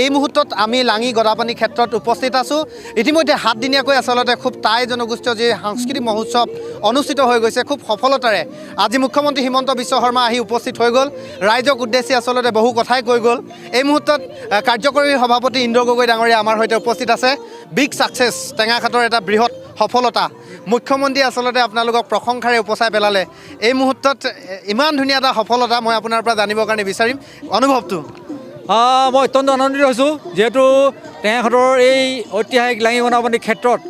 এই মুহূৰ্তত আমি লাঙি গদাপানী ক্ষেত্ৰত উপস্থিত আছোঁ। ইতিমধ্যে সাতদিনীয়াকৈ আচলতে খুব টাই জনগোষ্ঠীয় যি সাংস্কৃতিক মহোৎসৱ অনুষ্ঠিত হৈ গৈছে, খুব সফলতাৰে। আজি মুখ্যমন্ত্ৰী হিমন্ত বিশ্ব শৰ্মা আহি উপস্থিত হৈ গ'ল। ৰাইজক উদ্দেশ্যি আচলতে বহু কথাই কৈ গ'ল। এই মুহূৰ্তত কাৰ্যকৰী সভাপতি ইন্দ্ৰ গগৈ ডাঙৰীয়া আমাৰ সৈতে উপস্থিত আছে। বিগ ছাকচেছ টেঙাখাটৰ এটা বৃহৎ সফলতা। মুখ্যমন্ত্ৰীয়ে আচলতে আপোনালোকক প্ৰশংসাৰে উপচাই পেলালে। এই মুহূৰ্তত ইমান ধুনীয়া এটা সফলতা মই আপোনাৰ পৰা জানিবৰ কাৰণে বিচাৰিম। অনুভৱটো? মই অত্যন্ত আনন্দিত হৈছোঁ, যিহেতু টেঙাখাটৰ এই ঐতিহাসিক লাঙি বনাবনী ক্ষেত্ৰত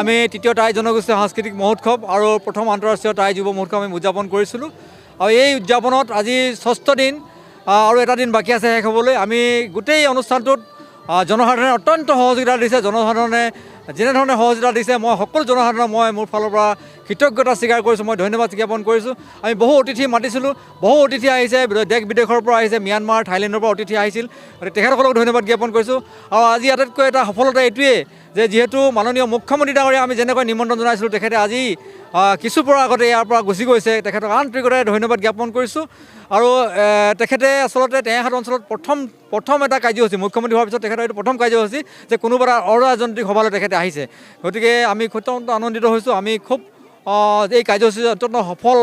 আমি তৃতীয় টাই জনগোষ্ঠীয় সাংস্কৃতিক মহোৎসৱ আৰু প্ৰথম আন্তঃৰাষ্ট্ৰীয় টাই যুৱ মহোৎসৱ আমি উদযাপন কৰিছিলোঁ। আৰু এই উদযাপনত আজি ষষ্ঠ দিন আৰু এটা দিন বাকী আছে শেষ হ'বলৈ। আমি গোটেই অনুষ্ঠানটোত জনসাধাৰণে অত্যন্ত সহযোগিতা দিছে, জনসাধাৰণে যেনেধৰণে সহযোগিতা দিছে, মই সকলো জনসাধাৰণক মই মোৰ ফালৰ পৰা কৃতজ্ঞতা স্বীকাৰ কৰিছোঁ, মই ধন্যবাদ জ্ঞাপন কৰিছোঁ। আমি বহু অতিথি মাতিছিলোঁ, বহু অতিথি আহিছে দেশ বিদেশৰ পৰা আহিছে, ম্যানমাৰ, থাইলেণ্ডৰ পৰা অতিথি আহিছিল। তেখেতসকলক ধন্যবাদ জ্ঞাপন কৰিছোঁ। আৰু আজি আটাইতকৈ এটা সফলতা এইটোৱেই যে যিহেতু মাননীয় মুখ্যমন্ত্ৰী ডাঙৰীয়া আমি যেনেকৈ নিমন্ত্ৰণ জনাইছিলোঁ, তেখেতে আজি কিছু পৰৰ আগতে ইয়াৰ পৰা গুচি গৈছে। তেখেতক আন্তৰিকতাৰে ধন্যবাদ জ্ঞাপন কৰিছোঁ। আৰু তেখেতে আচলতে টেঙাখাট অঞ্চলত প্ৰথম প্ৰথম এটা কাৰ্যসূচী, মুখ্যমন্ত্ৰী হোৱাৰ পিছত তেখেতৰ এইটো প্ৰথম কাৰ্যসূচী, যে কোনোবা এটা অৰাজনৈতিক সভালৈ তেখেতে আহিছে। গতিকে আমি অত্যন্ত আনন্দিত হৈছোঁ। আমি খুব এই কাৰ্যসূচী অত্যন্ত সফল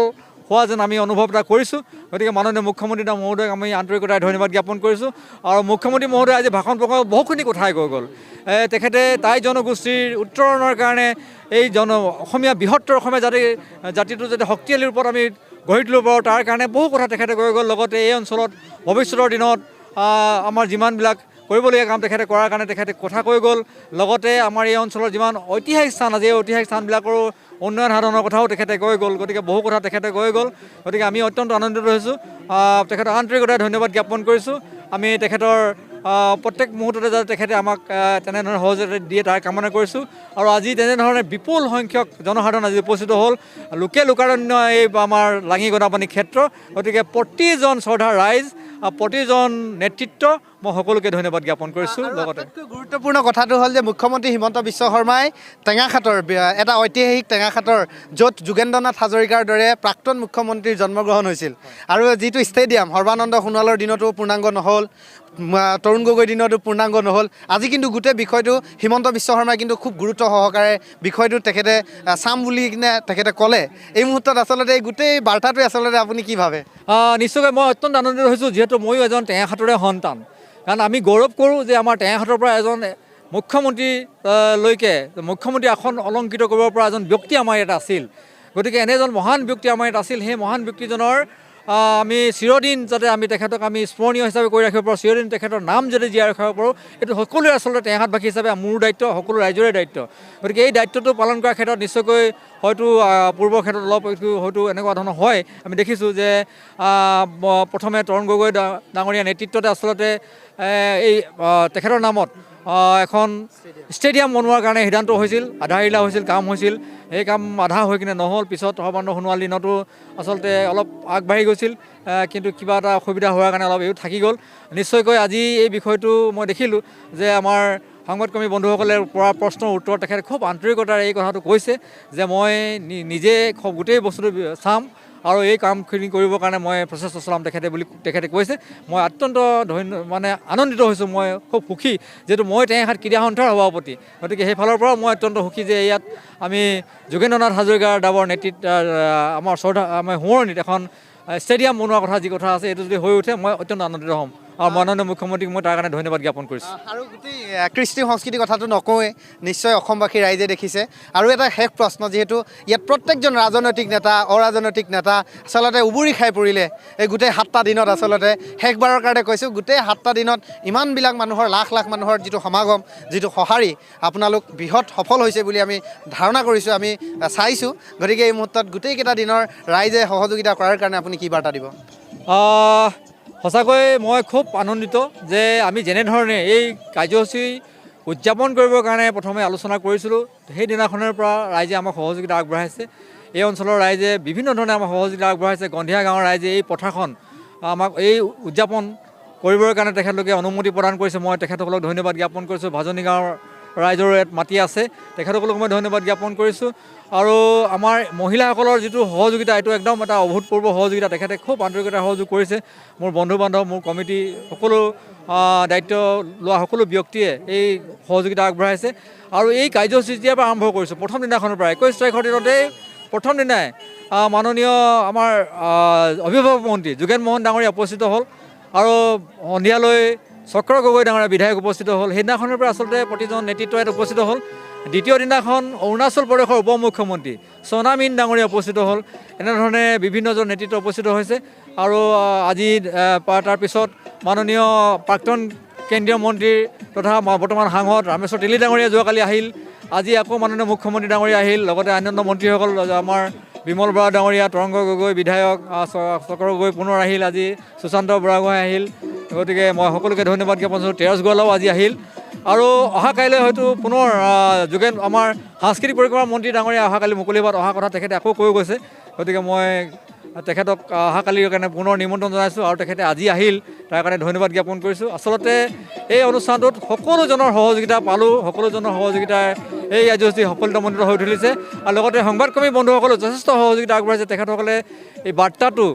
হোৱা যেন আমি অনুভৱ এটা কৰিছোঁ। গতিকে মাননীয় মুখ্যমন্ত্ৰী মহোদয়ক আমি আন্তৰিকতাৰে ধন্যবাদ জ্ঞাপন কৰিছোঁ। আৰু মুখ্যমন্ত্ৰী মহোদয়ে আজি ভাষণ প্ৰসংগত বহুখিনি কথাই কৈ গ'ল। তেখেতে টাই জনগোষ্ঠীৰ উত্তৰণৰ কাৰণে এই জন, অসমীয়া বৃহত্তৰ অসমীয়া জাতি জাতিটো যাতে শক্তিশালী ৰূপত আমি গঢ়ি তুলিব পাৰোঁ, তাৰ কাৰণে বহু কথা তেখেতে কৈ গ'ল। লগতে এই অঞ্চলত ভৱিষ্যতৰ দিনত আমাৰ যিমানবিলাক কৰিবলগীয়া কাম তেখেতে কৰাৰ কাৰণে তেখেতে কথা কৈ গ'ল। লগতে আমাৰ এই অঞ্চলৰ যিমান ঐতিহাসিক স্থান আছে, এই ঐতিহাসিক স্থানবিলাকৰো উন্নয়ন সাধনৰ কথাও তেখেতে কৈ গ'ল। গতিকে বহু কথা তেখেতে কৈ গ'ল। গতিকে আমি অত্যন্ত আনন্দিত হৈছোঁ। আহ, তেখেতক আন্তৰিকতাৰে ধন্যবাদ জ্ঞাপন কৰিছোঁ। আমি তেখেতৰ প্ৰত্যেক মুহূৰ্ততে যাতে তেখেতে আমাক তেনেধৰণে সহযোগিতা দিয়ে তাৰ কামনা কৰিছোঁ। আৰু আজি তেনেধৰণে বিপুল সংখ্যক জনসাধাৰণ আজি উপস্থিত হ'ল। লোকে লোকাৰণ্য এই আমাৰ লাঙি গদাপানী ক্ষেত্ৰ। গতিকে প্ৰতিজন শ্ৰদ্ধাৰ ৰাইজ প্ৰতিজন নেতৃত্ব মই সকলোকে ধন্যবাদ জ্ঞাপন কৰিছোঁ লগতে গুৰুত্বপূৰ্ণ কথাটো হ'ল যে মুখ্যমন্ত্ৰী হিমন্ত বিশ্ব শৰ্মাই টেঙাখাটৰ এটা ঐতিহাসিক টেঙাখাটৰ য'ত যোগেন্দ্ৰনাথ হাজৰিকাৰ দৰে প্ৰাক্তন মুখ্যমন্ত্ৰীৰ জন্মগ্ৰহণ হৈছিল। আৰু যিটো ষ্টেডিয়াম সৰ্বানন্দ সোণোৱালৰ দিনতো পূৰ্ণাংগ নহ'ল তৰুণ গগৈৰ দিনতো পূৰ্ণাংগ নহ'ল। আজি কিন্তু গোটেই বিষয়টো হিমন্ত বিশ্ব শৰ্মাই কিন্তু খুব গুৰুত্ব সহকাৰে বিষয়টো তেখেতে চাম বুলি কিনে তেখেতে ক'লে। এই মুহূৰ্তত আচলতে এই গোটেই বাৰ্তাটোৱে আচলতে আপুনি কি ভাবে? নিশ্চয়কৈ মই অত্যন্ত আনন্দিত হৈছোঁ যিহেতু ময়ো এজন টেঙাখাটৰে সন্তান। কাৰণ আমি গৌৰৱ কৰোঁ যে আমাৰ টেঙাখাটৰ পৰা এজন মুখ্যমন্ত্ৰী আহ, লৈকে মুখ্যমন্ত্ৰী আসন অলংকৃত কৰিব পৰা এজন ব্যক্তি আমাৰ ইয়াত আছিল। গতিকে এনে এজন মহান ব্যক্তি আমাৰ ইয়াত আছিল। সেই মহান ব্যক্তিজনৰ আমি চিৰদিন যাতে আমি তেখেতক আমি স্মৰণীয় হিচাপে কৰি ৰাখিব পাৰোঁ, চিৰদিন তেখেতৰ নাম যাতে জীয়াই ৰাখিব পাৰোঁ, এইটো সকলোৰে আচলতে টেঙাখাটবাসী হিচাপে মোৰ দায়িত্ব, সকলো ৰাইজৰে দায়িত্ব। গতিকে এই দায়িত্বটো পালন কৰাৰ ক্ষেত্ৰত নিশ্চয়কৈ হয়তো পূৰ্বৰ ক্ষেত্ৰত অলপ হয়তো এনেকুৱা ধৰণৰ হয়। আমি দেখিছোঁ যে প্ৰথমে তৰুণ গগৈ ডাঙৰীয়া নেতৃত্বতে আচলতে এই তেখেতৰ নামত এখন ষ্টেডিয়াম বনোৱাৰ কাৰণে সিদ্ধান্ত হৈছিল আধা হিলা হৈছিল কাম হৈছিল। সেই কাম আধা হৈ কিনে নহ'ল পিছত সৰ্বানন্দ সোণোৱাল দিনতো আচলতে অলপ আগবাঢ়ি গৈছিল কিন্তু কিবা এটা অসুবিধা হোৱাৰ কাৰণে অলপ এইটো থাকি গ'ল। নিশ্চয়কৈ আজি এই বিষয়টো মই দেখিলোঁ যে আমাৰ সংবাদকৰ্মী বন্ধুসকলে পৰা প্ৰশ্নৰ উত্তৰ তেখেতে খুব আন্তৰিকতাৰে এই কথাটো কৈছে যে মই নিজে গোটেই বস্তুটো চাম আৰু এই কামখিনি কৰিবৰ কাৰণে মই প্ৰচেষ্টা চলাম তেখেতে বুলি তেখেতে কৈছে। মই অত্যন্ত ধন্য মানে আনন্দিত হৈছোঁ, মই খুব সুখী যিহেতু মই টেঙাখাত ক্ৰীড়া সন্থাৰ সভাপতি। গতিকে সেইফালৰ পৰাও মই অত্যন্ত সুখী যে ইয়াত আমি যোগেন্দ্ৰনাথ হাজৰিকাৰ ডাবৰ নেতৃত্ব আমাৰ শ্ৰদ্ধা, আমাৰ সোঁৱৰণিত এখন ষ্টেডিয়াম বনোৱাৰ কথা যি কথা আছে, এইটো যদি হৈ উঠে, মই অত্যন্ত আনন্দিত হ'ম। আৰু মাননীয় মুখ্যমন্ত্ৰীক মই তাৰ কাৰণে ধন্যবাদ জ্ঞাপন কৰিছোঁ। আৰু গোটেই কৃষ্টি সংস্কৃতিৰ কথাটো নকওঁৱেই নিশ্চয় অসমবাসী ৰাইজে দেখিছে। আৰু এটা শেষ প্ৰশ্ন যিহেতু ইয়াত প্ৰত্যেকজন ৰাজনৈতিক নেতা অৰাজনৈতিক নেতা আচলতে উবুৰি খাই পৰিলে এই গোটেই সাতটা দিনত আচলতে। শেষবাৰৰ কাৰণে কৈছোঁ গোটেই সাতটা দিনত ইমানবিলাক মানুহৰ লাখ লাখ মানুহৰ যিটো সমাগম যিটো সঁহাৰি আপোনালোক বৃহৎ সফল হৈছে বুলি আমি ধাৰণা কৰিছোঁ আমি চাইছোঁ। গতিকে এই মুহূৰ্তত গোটেইকেইটা দিনৰ ৰাইজে সহযোগিতা কৰাৰ কাৰণে আপুনি কি বাৰ্তা দিব? সঁচাকৈ মই খুব আনন্দিত যে আমি যেনেধৰণে এই কাৰ্যসূচী উদযাপন কৰিবৰ কাৰণে প্ৰথমে আলোচনা কৰিছিলোঁ সেইদিনাখনৰ পৰা ৰাইজে আমাক সহযোগিতা আগবঢ়াইছে। এই অঞ্চলৰ ৰাইজে বিভিন্ন ধৰণে আমাক সহযোগিতা আগবঢ়াইছে। গন্ধিয়া গাঁৱৰ ৰাইজে এই পথাৰখন আমাক এই উদযাপন কৰিবৰ কাৰণে তেখেতলোকে অনুমতি প্ৰদান কৰিছে। মই তেখেতসকলক ধন্যবাদ জ্ঞাপন কৰিছোঁ। ভাজনী গাঁৱৰ ৰাইজৰ ইয়াত মাতি আছে। তেখেতসকলক মই ধন্যবাদ জ্ঞাপন কৰিছোঁ। আৰু আমাৰ মহিলাসকলৰ যিটো সহযোগিতা এইটো একদম এটা অভূতপূৰ্ব সহযোগিতা। তেখেতে খুব আন্তৰিকতা সহযোগ কৰিছে। মোৰ বন্ধু বান্ধৱ মোৰ কমিটি সকলো দায়িত্ব লোৱা সকলো ব্যক্তিয়ে এই সহযোগিতা আগবঢ়াইছে। আৰু এই কাৰ্যসূচী যেতিয়াৰ পৰা আৰম্ভ কৰিছোঁ প্ৰথম দিনাখনৰ পৰা একৈছ তাৰিখৰ দিনতেই প্ৰথম দিনাই মাননীয় আমাৰ অভিভাৱক মন্ত্ৰী যোগেন মোহন ডাঙৰীয়া উপস্থিত হ'ল। আৰু সন্ধিয়ালৈ চক্ৰ গগৈ ডাঙৰীয়া বিধায়ক উপস্থিত হ'ল। সেইদিনাখনৰ পৰা আচলতে প্ৰতিজন নেতৃত্ব ইয়াত উপস্থিত হ'ল। দ্বিতীয় দিনাখন অৰুণাচল প্ৰদেশৰ উপ মুখ্যমন্ত্ৰী সোনা মিন ডাঙৰীয়া উপস্থিত হ'ল। এনেধৰণে বিভিন্নজন নেতৃত্ব উপস্থিত হৈছে আৰু আজি তাৰপিছত মাননীয় প্ৰাক্তন কেন্দ্ৰীয় মন্ত্ৰী তথা বৰ্তমান সাংসদ ৰামেশ্বৰ তেলী ডাঙৰীয়া যোৱাকালি আহিল। আজি আকৌ মাননীয় মুখ্যমন্ত্ৰী ডাঙৰীয়া আহিল। লগতে অন্যান্য মন্ত্ৰীসকল আমাৰ বিমল বৰা ডাঙৰীয়া, তৰংগ গগৈ বিধায়ক চক্ৰ গগৈ পুনৰ আহিল আজি। সুশান্ত বুঢ়াগোহাঁই আহিল। গতিকে মই সকলোকে ধন্যবাদ জ্ঞাপন কৰিছোঁ তেৰছ গোৱালাও আজি আহিল। আৰু অহা কাইলৈ হয়তো পুনৰ যোগেন, আমাৰ সাংস্কৃতিক পৰিক্ৰমা মন্ত্ৰী ডাঙৰীয়া অহাকালি মুকলি সভাত অহা কথা তেখেতে আকৌ কৈ গৈছে। গতিকে মই তেখেতক অহাকালিৰ কাৰণে পুনৰ নিমন্ত্ৰণ জনাইছোঁ আৰু তেখেতে আজি আহিল। তাৰ কাৰণে ধন্যবাদ জ্ঞাপন কৰিছোঁ। আচলতে এই অনুষ্ঠানটোত সকলোজনৰ সহযোগিতা পালোঁ। সকলোজনৰ সহযোগিতাৰ এই কাৰ্যসূচী সফলতামণ্ডিত হৈ তুলিছে আৰু লগতে সংবাদকৰ্মী বন্ধুসকলেও যথেষ্ট সহযোগিতা আগবঢ়াইছে। তেখেতসকলে এই বাৰ্তাটো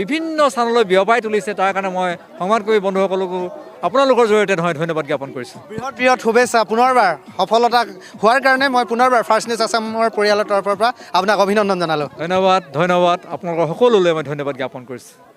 বিভিন্ন স্থানলৈ বিয়পাই তুলিছে। তাৰ কাৰণে মই সংবাদ কৰি বন্ধুসকলকো আপোনালোকৰ জৰিয়তে নহয় ধন্যবাদ জ্ঞাপন কৰিছোঁ। বৃহৎ বৃহৎ শুভেচ্ছা। পুনৰবাৰ সফলতা হোৱাৰ কাৰণে মই পুনৰবাৰ ফাৰ্ষ্ট নিউজ আছামৰ পৰিয়ালৰ তৰফৰ পৰা আপোনাক অভিনন্দন জনালোঁ। ধন্যবাদ ধন্যবাদ। আপোনালোকৰ সকলোলৈ মই ধন্যবাদ জ্ঞাপন কৰিছোঁ।